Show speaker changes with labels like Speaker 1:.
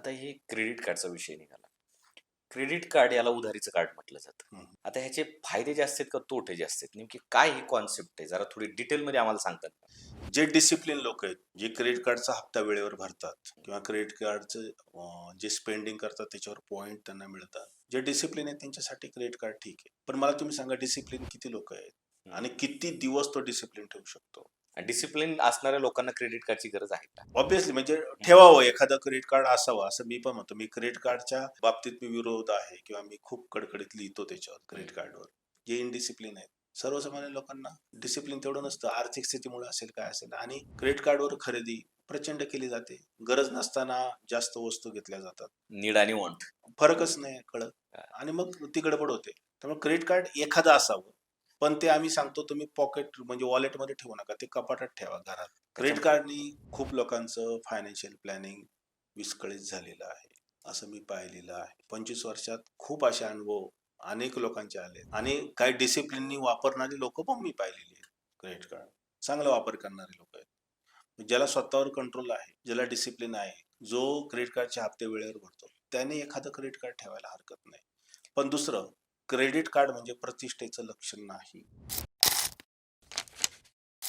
Speaker 1: आता हे क्रेडिट कार्डचा विषय निघाला. क्रेडिट कार्ड याला उधारीचं कार्ड म्हटलं जातं. आता ह्याचे फायदे जास्त आहेत का तोटे जास्त आहेत नेमकी काय ही कॉन्सेप्ट आहे? जरा थोडी डिटेलमध्ये आम्हाला सांगतात?
Speaker 2: जे डिसिप्लिन लोक आहेत जे क्रेडिट कार्डचा हप्ता वेळेवर भरतात किंवा क्रेडिट कार्डचं जे स्पेंडिंग करतात त्याच्यावर पॉईंट त्यांना मिळतात. जे डिसिप्लिन आहे त्यांच्यासाठी क्रेडिट कार्ड ठीक आहे. पण मला तुम्ही सांगा डिसिप्लिन किती लोक आहेत? आणि किती दिवस तो डिसिप्लिन ठेवू शकतो?
Speaker 1: डिसिप्लिन असणाऱ्या लोकांना क्रेडिट कार्डची गरज आहे का?
Speaker 2: ऑब्विसली म्हणजे ठेवावं एखादं क्रेडिट कार्ड असावं असं मी पण म्हणतो. मी क्रेडिट कार्डच्या बाबतीत मी विरोध आहे किंवा मी खूप कडकडीत लिहितो त्याच्यावर क्रेडिट कार्डवर जे इनडिसिप्लिन आहेत. सर्वसामान्य लोकांना डिसिप्लिन तेवढं नसतं. आर्थिक स्थितीमुळे असेल काय असेल. आणि क्रेडिट कार्डवर खरेदी प्रचंड केली जाते. गरज नसताना जास्त वस्तू घेतल्या जातात.
Speaker 1: नीड आणि वॉन्ट
Speaker 2: फरकच नाही कळत. आणि मग ती गडबड होते. त्यामुळे क्रेडिट कार्ड एखादं असावं. पण ते आम्ही सांगतो तुम्ही पॉकेट म्हणजे वॉलेटमध्ये ठेवू नका ते कपाटात ठेवा घरात. क्रेडिट कार्डनी खूप लोकांचं फायनान्शियल प्लॅनिंग विस्कळीत झालेलं आहे असं मी पाहिलेलं आहे. पंचवीस वर्षात खूप असे अनुभव अनेक लोकांचे आले आणि काही डिसिप्लिननी वापरणारी लोक पण मी पाहिलेली आहेत क्रेडिट कार्ड चांगला वापर करणारे लोक आहेत. ज्याला स्वतःवर कंट्रोल आहे ज्याला डिसिप्लिन आहे जो क्रेडिट कार्डचे हप्ते वेळेवर भरतो त्याने एखादं क्रेडिट कार्ड ठेवायला हरकत नाही. पण दुसरं क्रेडिट कार्ड म्हणजे प्रतिष्ठेचं लक्षण नाही.